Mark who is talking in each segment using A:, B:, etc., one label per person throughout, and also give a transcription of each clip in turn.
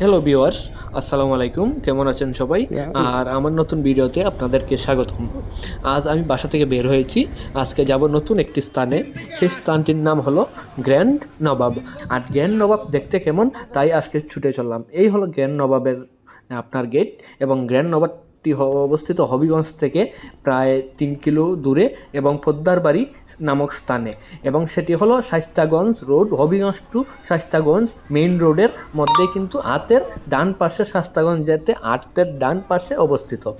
A: Hello viewers আসসালামু আলাইকুম কেমন আছেন সবাই? আর আমার নতুন ভিডিওতে আপনাদেরকে স্বাগতম। আজ আমি বাসা থেকে বের হয়েছি। আজকে যাব নতুন একটি স্থানে। সেই স্থানটির নাম হলো গ্র্যান্ড নবাব। আর গ্র্যান্ড নবাব দেখতে কেমন তাই আজকে ছুটে চললাম। এই হলো গ্র্যান্ড নবাবের আপনার গেট এবং গ্র্যান্ড নবাবটি হ- অবস্থিত হবিগঞ্জ থেকে প্রায় তিন কিলো দূরে এবং পোদ্দার বাড়ি নামক স্থানে। এবং সেটি হলো Shaistaganj road, Habiganj to Shaistaganj main রোডের মধ্যে কিন্তু আতের ডান পাশে শাস্তাগঞ্জ যেতে আটের ডান পাশে অবস্থিত।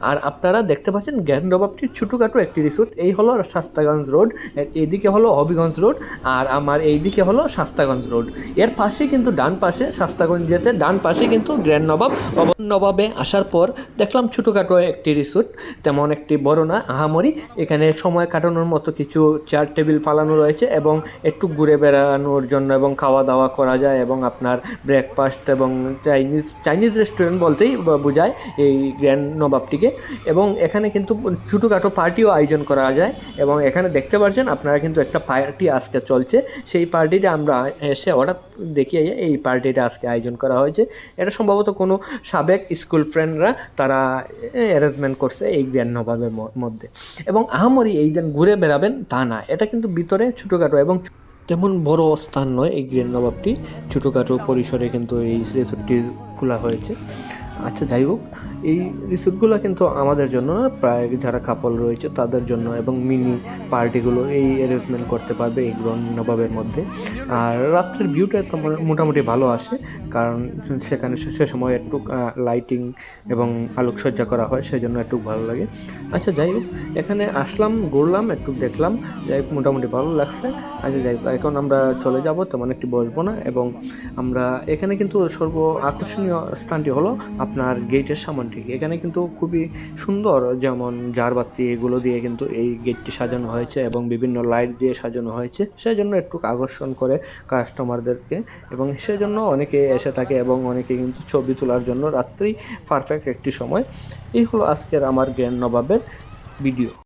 A: আর আপনারা দেখতে পাচ্ছেন জ্ঞান নবাবটির ছোটোখাটো একটি রিসোর্ট এই হলো শাস্তাগঞ্জ রোড, এর এইদিকে হলো হবিগঞ্জ রোড, আর আমার এইদিকে হলো শাস্তাগঞ্জ রোড। এর পাশে কিন্তু ডান পাশে শাস্তাগঞ্জ যেতে, ডান পাশে কিন্তু গ্র্যান্ড নবাব নবাবে আসার পর দেখলাম ছোটোখাটো একটি রিসোর্ট তেমন একটি বড় না, আহামরি। এখানে সময় কাটানোর মতো কিছু চেয়ার টেবিল ফালানো রয়েছে এবং একটু ঘুরে বেড়ানোর জন্য এবং খাওয়া দাওয়া করা যায় এবং আপনার ব্রেকফাস্ট এবং চাইনিজ চাইনিজ রেস্টুরেন্ট বলতেই বোঝায় এই গ্র্যান্ড নবাবটিকে এবং এখানে কিন্তু ছোটোখাটো পার্টিও আয়োজন করা যায় এবং এখানে দেখতে পাচ্ছেন আপনারা কিন্তু একটা পার্টি আজকে চলছে। সেই পার্টিটা আমরা এসে হঠাৎ দেখিয়ে এই পার্টিটা আজকে আয়োজন করা হয়েছে। এটা সম্ভবত কোনো সাবেক স্কুল ফ্রেন্ডরা তারা অ্যারেঞ্জমেন্ট করছে এই গ্র্যান্ড নবাবের মধ্যে। এবং আহামরি এই দিন ঘুরে বেড়াবেন তা না, এটা কিন্তু ভিতরে ছোটোখাটো এবং তেমন বড় স্থান নয় এই গ্র্যান্ড নবাবটি ছোটোখাটো পরিসরে কিন্তু এই রিসোর্টটি খোলা হয়েছে। আচ্ছা যাই হোক, এই রিসোর্টগুলো কিন্তু আমাদের জন্য না, প্রায় যারা কাপল রয়েছে তাদের জন্য এবং মিনি পার্টিগুলো এই অ্যারেঞ্জমেন্ট করতে পারবে এই নবাবের মধ্যে। আর রাত্রের ভিউটা তো মোটামুটি ভালো আসে, কারণ সেখানে সে- সে সময় একটু লাইটিং এবং আলোকসজ্জা করা হয় সেই জন্য একটু ভালো লাগে। আচ্ছা যাই হোক, এখানে আসলাম, ঘুরলাম, একটু দেখলাম, যাই হোক, মোটামুটি ভালো লাগছে। আচ্ছা যাই হোক, এখন আমরা চলে যাব, তেমন একটি বসবো না, এবং আমরা এখানে কিন্তু সর্ব আকর্ষণীয় স্থানটি হলো আপনার গেটের সামনটি। এখানে কিন্তু খুবই সুন্দর যেমন জারবাতি এগুলো দিয়ে কিন্তু এই গেটটি সাজানো হয়েছে এবং বিভিন্ন লাইট দিয়ে সাজানো হয়েছে। সেই জন্য একটু আকর্ষণ করে কাস্টমারদেরকে এবং সেজন্য অনেকে এসে থাকে এবং অনেকে কিন্তু ছবি তোলার জন্য রাত্রি পারফেক্ট একটি সময়। এই হলো আজকের আমার জ্ঞান নবাবের ভিডিও